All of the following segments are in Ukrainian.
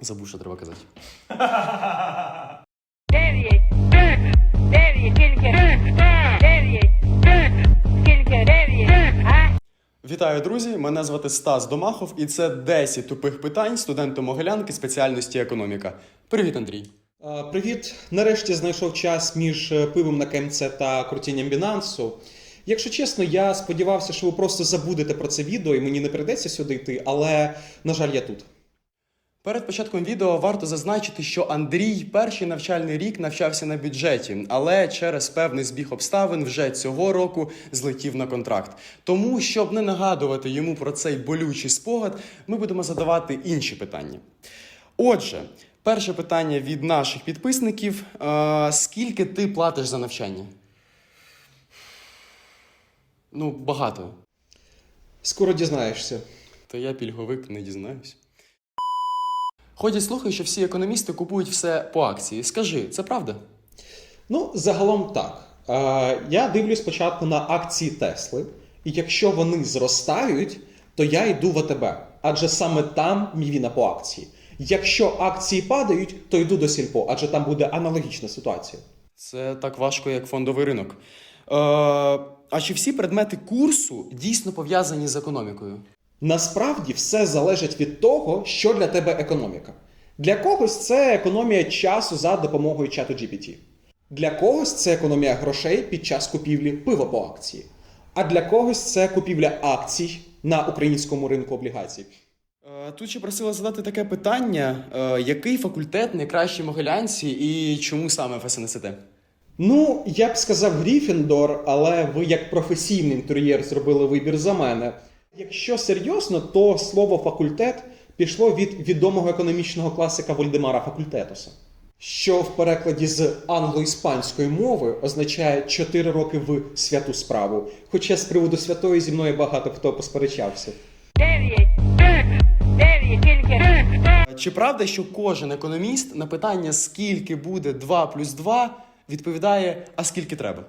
Забув, що треба казати. Дев'ять, дев'ять, тільки дев'ять, тільки дев'ять, а? Вітаю, друзі! Мене звати Стас Домахов, і це 10 тупих питань студенту Могилянки спеціальності економіка. Привіт, Андрій. А, Привіт! Нарешті знайшов час між е, пивом на КМЦ та крутінням Бінансу. Якщо чесно, я сподівався, що ви просто забудете про це відео і мені не прийдеться сюди йти, але, на жаль, я тут. Перед початком відео варто зазначити, що Андрій перший навчальний рік навчався на бюджеті, але через певний збіг обставин вже цього року злетів на контракт. Тому, щоб не нагадувати йому про цей болючий спогад, ми будемо задавати інші питання. Отже, перше питання від наших підписників: Е, скільки ти платиш за навчання? Ну, багато. Скоро дізнаєшся. То я пільговик не дізнаюсь. Ходять слухи, що всі економісти купують все по акції. Скажи, це правда? Ну, загалом так. Е, Я дивлюсь спочатку на акції Тесли, і якщо вони зростають, то я йду в АТБ, адже саме там мівіна по акції. Якщо акції падають, то йду до сільпо, адже там буде аналогічна ситуація. Це так важко, як фондовий ринок. Е, а чи всі предмети курсу дійсно пов'язані з економікою? Насправді все залежить від того, що для тебе економіка. Для когось це економія часу за допомогою чату GPT. Для когось це економія грошей під час купівлі пива по акції. А для когось це купівля акцій на українському ринку облігацій. Е, Тут ще просила задати таке питання: Е, який факультет найкращий в Могилянці і чому саме ФСНСТ? Ну, я б сказав Гріфіндор, але ви як професійний інтер'єр зробили вибір за мене. Якщо серйозно, то слово факультет пішло від відомого економічного класика Вольдемара Факультетуса, що в перекладі з англо-іспанської мови означає 4 роки в святу справу. Хоча з приводу святої зі мною багато хто посперечався. Чи правда, що кожен економіст на питання, скільки буде 2 плюс 2, відповідає, а скільки треба?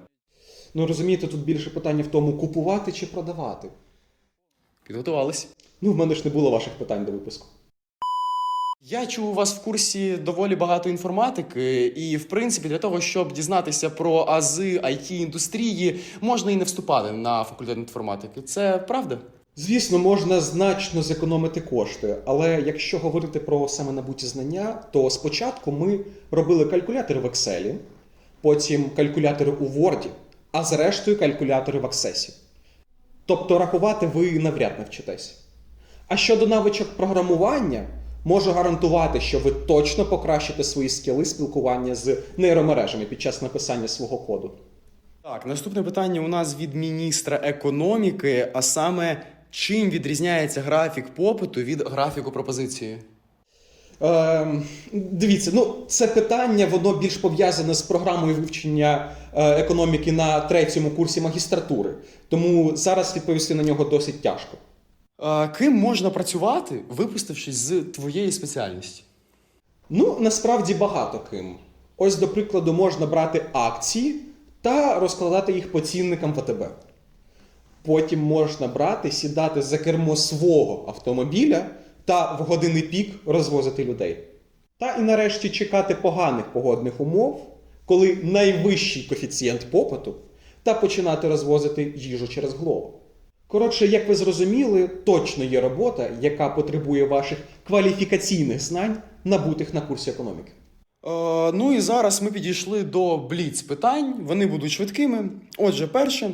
Ну розумієте, тут більше питання в тому, купувати чи продавати. Підготувались. Ну, в мене ж не було ваших питань до випуску. Я чув у вас в курсі доволі багато інформатики, і в принципі для того, щоб дізнатися про ази it індустрії, можна і не вступати на факультет інформатики. Це правда? Звісно, можна значно зекономити кошти, але якщо говорити про саме набуті знання, то спочатку ми робили калькулятори в Excel, потім калькулятори у Word, а зрештою калькулятори в Access. Тобто рахувати ви навряд навчитесь. А щодо навичок програмування, можу гарантувати, що ви точно покращите свої скіли спілкування з нейромережами під час написання свого коду. Так, наступне питання у нас від міністра економіки, а саме чим відрізняється графік попиту від графіку пропозиції? Ем, дивіться, ну це питання воно більш пов'язане з програмою вивчення е, економіки на третьому курсі магістратури. Тому зараз відповісти на нього досить тяжко. Е, Ким можна працювати, випустившись з твоєї спеціальності? Ну, насправді багато ким. Ось, до прикладу, можна брати акції та розкладати їх по цінникам ВТБ. Потім можна брати, сідати за кермо свого автомобіля та в години пік розвозити людей. Та і нарешті чекати поганих погодних умов, коли найвищий коефіцієнт попиту, та починати розвозити їжу через голову. Коротше, як ви зрозуміли, точно є робота, яка потребує ваших кваліфікаційних знань, набутих на курсі економіки. Е, ну і зараз ми підійшли до бліц питань. Вони будуть швидкими. Отже, перше,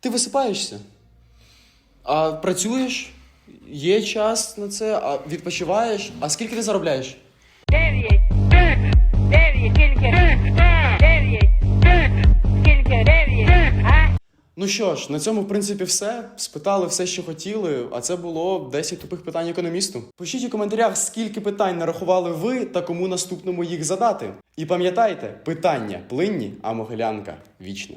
ти висипаєшся, а працюєш, є час на це, а відпочиваєш. А скільки ти заробляєш? дев'ять, дев'ять, тільки дев'ять, тільки дев'ять, а? Ну що ж, на цьому, в принципі, все. Спитали все, що хотіли, а це було 10 тупих питань економісту. Пишіть у коментарях, скільки питань нарахували ви та кому наступному їх задати. І пам'ятайте, питання плинні, а могилянка вічна.